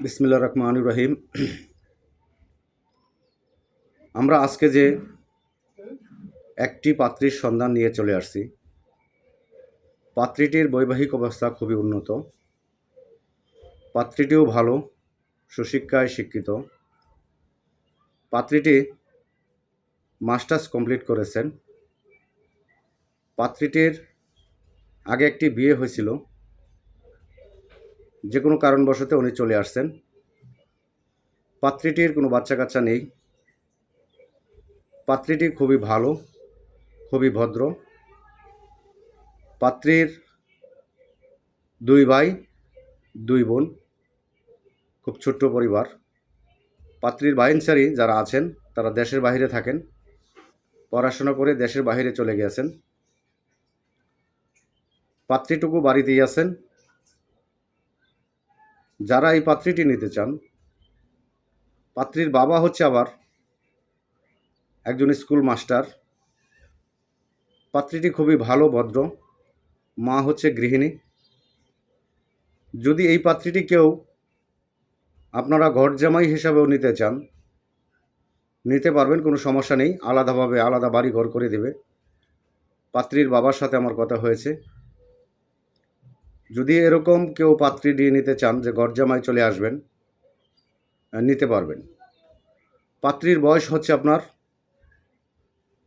বিসমিল্লা রহমান রহিম। আমরা আজকে যে একটি পাত্রীর সন্ধান নিয়ে চলে আসছি। পাত্রীটির বৈবাহিক অবস্থা খুবই উন্নত। পাত্রীটিও ভালো, সুশিক্ষায় শিক্ষিত। পাত্রীটি মাস্টার্স কমপ্লিট করেছেন। পাত্রীটির আগে একটি বিয়ে হয়েছিল। যে কোনো কারণবশত উনি চলে আসছেন। পাত্রীটির কোনো বাচ্চা কাচ্চা নেই। পাত্রীটি খুবই ভালো, খুবই ভদ্র। পাত্রীর দুই ভাই, দুই বোন, খুব ছোট্ট পরিবার। পাত্রীর বাইনসারি যারা আছেন, তারা দেশের বাইরে থাকেন, পড়াশোনা করে দেশের বাইরে চলে গিয়েছেন পাত্রীটুকু বাড়িতেই আছেন। যারা এই পাত্রীটি নিতে চান, পাত্রীর বাবা হচ্ছে আবার একজন স্কুল মাস্টার। পাত্রীটি খুবই ভালো, ভদ্র। মা হচ্ছে গৃহিণী। যদি এই পাত্রীটি কেউ আপনারা ঘর জামাই হিসাবেও নিতে চান, নিতে পারবেন, কোনো সমস্যা নেই। আলাদাভাবে আলাদা বাড়ি ঘর করে দেবে। পাত্রীর বাবার সাথে আমার কথা হয়েছে। যদি এরকম কেউ পাত্রী দিয়ে নিতে চান যে গরজামাই চলে আসবেন নিতে পারবেন। পাত্রীর বয়স হচ্ছে আপনার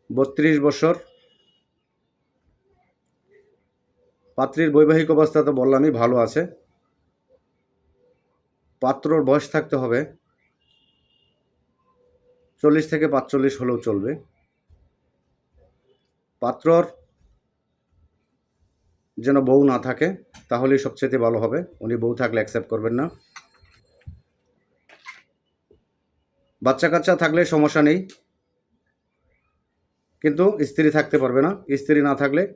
বত্রিশ বছর। পাত্রীর বৈবাহিক অবস্থা তো বললামই, ভালো আছে। পাত্রর বয়স থাকতে হবে চল্লিশ থেকে পাঁচচল্লিশ হলেও চলবে। পাত্রর যেন বউ না থাকে, তাহলেই সবচেয়ে ভালো হবে। উনি বউ থাকলে অ্যাকসেপ্ট করবেন না। বাচ্চা কাচ্চা থাকলে সমস্যা নেই। কিন্তু স্ত্রী থাকতে পারবে না। স্ত্রী না থাকলে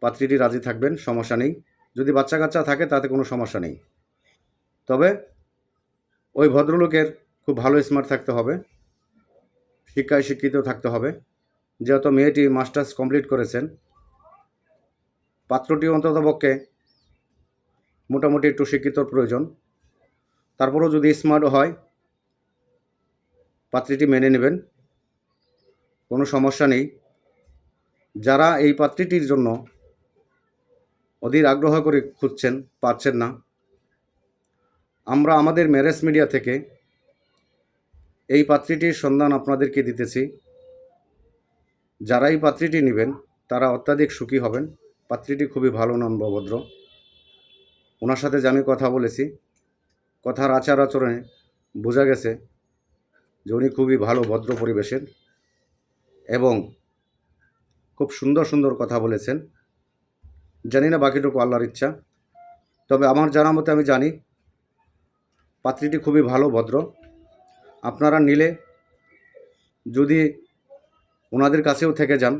পাত্রীটি রাজি থাকবেন, সমস্যা নেই। যদি বাচ্চা কাচ্চা থাকে, তাতে কোনো সমস্যা নেই। তবে ওই ভদ্রলোকের খুব ভালো স্মার্ট থাকতে হবে। শিক্ষায় শিক্ষিত থাকতে হবে। যেহেতু মেয়েটি মাস্টার্স কমপ্লিট করেছেন পাত্রটি অন্তত অন্ততপক্ষে মোটামুটি একটু শিক্ষিতর প্রয়োজন। তারপরেও যদি স্মার্ট হয়, পাত্রীটি মেনে নেবেন, কোনো সমস্যা নেই। যারা এই পাত্রীটির জন্য অধীর আগ্রহ করে খুঁজছেন পাচ্ছেন না। আমরা আমাদের ম্যারেজ মিডিয়া থেকে এই পাত্রীটির সন্ধান আপনাদেরকে দিতেছি। যারা এই পাত্রীটি নেবেন, তারা অত্যাধিক সুখী হবেন। পাত্রীটি খুবই ভালো নম্রভদ্র ওনার সাথে যে আমি কথা বলেছি, কথার আচার আচরণে বোঝা গেছে যে উনি খুবই ভালো, ভদ্র পরিবেশের এবং খুব সুন্দর সুন্দর কথা বলেছেন। জানি না বাকিটুকু আল্লাহর ইচ্ছা। তবে আমার জানা মতে আমি জানি, পাত্রীটি খুবই ভালো, ভদ্র। আপনারা নিলে যদি ওনাদের কাছেও থেকে যান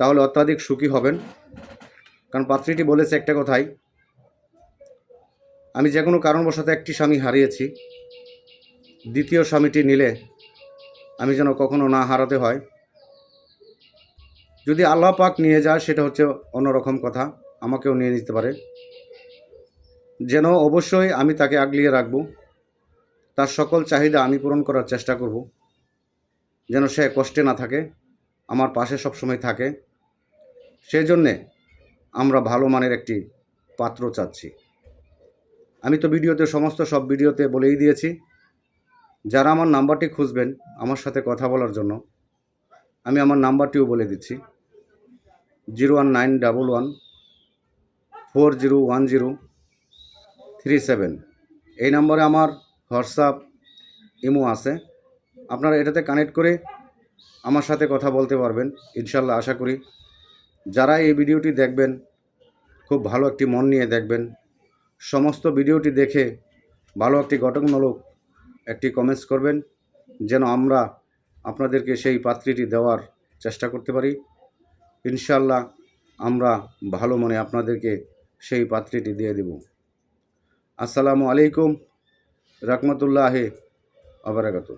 তাহলে অত্যাধিক সুখী হবেন। কারণ পাত্রীটি বলেছে একটা কথাই, আমি যে কোনো কারণবশত একটি স্বামী হারিয়েছি, দ্বিতীয় স্বামীটি নিলে আমি যেন কখনো না হারাতে হয়। যদি আল্লাহ পাক নিয়ে যায়, সেটা হচ্ছে অন্যরকম কথা, আমাকেও নিয়ে নিতে পারে। যেন অবশ্যই আমি তাকে আগলিয়ে রাখব, তার সকল চাহিদা আমি পূরণ করার চেষ্টা করব, যেন সে কষ্টে না থাকে। আমার পাশে সবসময় থাকে। সেই জন্যে আমরা ভালো মানের একটি পাত্র চাচ্ছি। আমি তো ভিডিওতে সমস্ত সব ভিডিওতে বলেই দিয়েছি, যারা আমার নাম্বারটি খুঁজবেন আমার সাথে কথা বলার জন্য, আমি আমার নাম্বারটিও বলে দিচ্ছি। Zero one nine double one four zero one zero three seven. এই নম্বরে আমার হোয়াটসঅ্যাপ, ইমো আছে। আপনারা এটাতে কানেক্ট করে আমার সাথে কথা বলতে পারবেন, ইনশাল্লাহ আশা করি। যারা এই ভিডিওটি দেখবেন, খুব ভালো একটি মন নিয়ে দেখবেন। সমস্ত ভিডিওটি দেখে ভালো একটি গঠনমূলক একটি কমেন্টস করবেন, যেন আমরা আপনাদেরকে সেই পাত্রীটি দেওয়ার চেষ্টা করতে পারি। ইনশাল্লাহ আমরা ভালো মনে আপনাদেরকে সেই পাত্রীটি দিয়ে দেব। আসসালামু আলাইকুম, রহমতুল্লাহ আবরাকাতু